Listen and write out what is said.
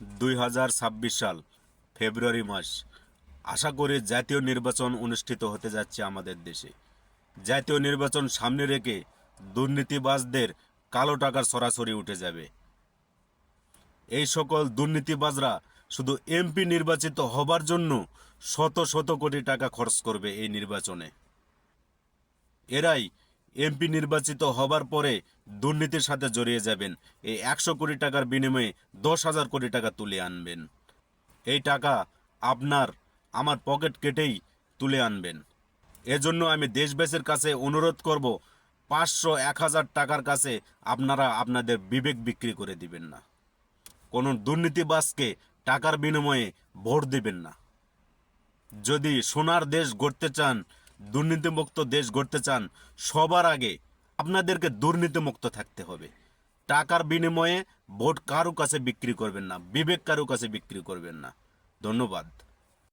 দুই হাজার ছাব্বিশ সাল, ফেব্রুয়ারি মাস। আশা করি জাতীয় নির্বাচন অনুষ্ঠিত হতে যাচ্ছে আমাদের দেশে। জাতীয় নির্বাচন সামনে রেখে দুর্নীতিবাজদের কালো টাকার সরাসরি উঠে যাবে। এই সকল দুর্নীতিবাজরা শুধু এমপি নির্বাচিত হবার জন্য শত শত কোটি টাকা খরচ করবে এই নির্বাচনে। এরাই এমপি নির্বাচিত হবার পরে দুর্নীতির সাথে জড়িয়ে যাবেন। এই একশো কোটি টাকার বিনিময়ে দশ হাজার কোটি টাকা তুলে আনবেন। এই টাকা আপনার আমার পকেট কেটেই তুলে আনবেন। এজন্য আমি দেশবাসীর কাছে অনুরোধ করব, পাঁচশো এক হাজার টাকার কাছে আপনারা আপনাদের বিবেক বিক্রি করে দিবেন না। কোনো দুর্নীতিবাসকে টাকার বিনিময়ে ভোট দিবেন না। যদি সোনার দেশ গড়তে চান দুর্নীতিমুক্ত দেশ গড়তে চান, সবার আগে আপনাদেরকে দুর্নীতিমুক্ত থাকতে হবে। টাকার বিনিময়ে ভোট কারও কাছে বিক্রি করবেন না, বিবেক কারও কাছে বিক্রি করবেন না। ধন্যবাদ।